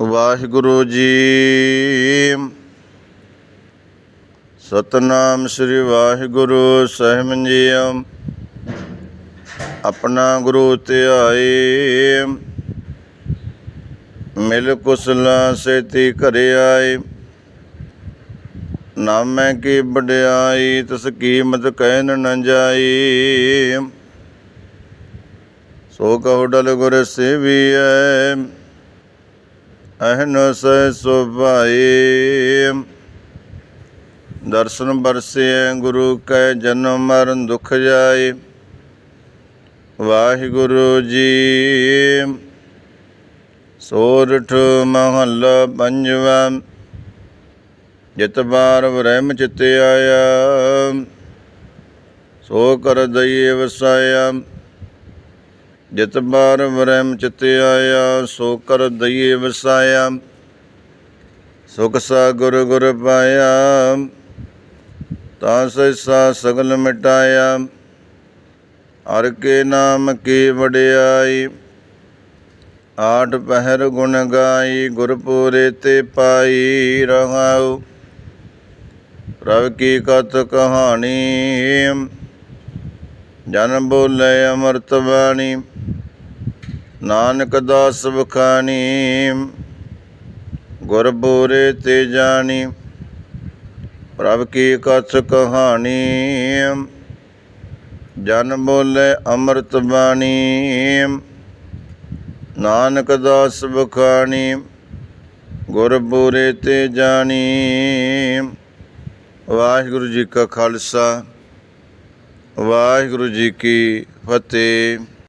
ਵਾਹਿਗੁਰੂ ਜੀ। ਸਤਨਾਮ ਸ੍ਰੀ ਵਾਹਿਗੁਰੂ ਸਾਹਿਬ ਜੀ ਆਪਣਾ ਗੁਰੂ ਧਿਆਏ। ਮਿਲ ਕੁਸਲਾ ਸੇਤੀ ਘਰੇ ਆਏ ਨਾਮੈ ਕੀ ਵਡਿਆਈ, ਤਸ ਕੀਮਤ ਕਹਿਨ ਨ ਜਾਈ। ਸੋ ਕਹੁ ਡਲ ਗੁਰ ਸੇਵੀਐ। ਅਹਨ ਸਹਿ ਸੁਭਾਈ। ਦਰਸ਼ਨ ਬਰਸੇ ਗੁਰੂ ਕੈ ਜਨਮ ਮਰਨ ਦੁਖ ਜਾਏ। ਵਾਹਿਗੁਰੂ ਜੀ। ਸੋਰਠ ਮਹੱਲਾ ਪੰਜਵਾ। ਜਿਤ ਬਾਰ ਬ੍ਰਹਮ ਚਿਤੇ ਆਇਆ। ਸੋ ਕਰ ਦਈਏ ਵਸਾਇਆ। ਜਿਤ ਬਾਰ ਬ੍ਰਹਮ ਚਿਤੇ ਆਇਆ, ਸੋ ਕਰ ਦਈਏ ਵਸਾਇਆ। ਸੁਖ ਸਾ ਗੁਰ ਗੁਰ ਪਾਇਆ, ਤਾਂ ਸੈਸਾ ਸਗਲ ਮਿਟਾਇਆ। ਹਰ ਕੇ ਨਾਮ ਕੀ ਵਡਿਆਈ, ਆਠ ਪਹਿਰ ਗੁਣ ਗਾਈ, ਗੁਰਪੂਰੇ ਤੇ ਪਾਈ ਰਹਾਉ। ਪ੍ਰਭ ਕੀ ਕਤ ਕਹਾਣੀ, ਜਨ ਬੋਲੇ ਅਮਰਤ ਬਾਣੀ। ਨਾਨਕ ਦਾਸ ਬਖਾਣੀ ਗੁਰ ਬੋਰੇ ਤੇ ਜਾਣੀ, ਪ੍ਰਭ ਕੀ ਕਥ ਕਹਾਣੀ, ਜਨ ਬੋਲੇ ਅੰਮ੍ਰਿਤ ਬਾਣੀ, ਨਾਨਕ ਦਾਸ ਬਖਾਣੀ ਗੁਰ ਬੋਰੇ ਤੇ ਜਾਣੀ। ਵਾਹਿਗੁਰੂ ਜੀ ਕਾ ਖਾਲਸਾ, ਵਾਹਿਗੁਰੂ ਜੀ ਕੀ ਫਤਿਹ।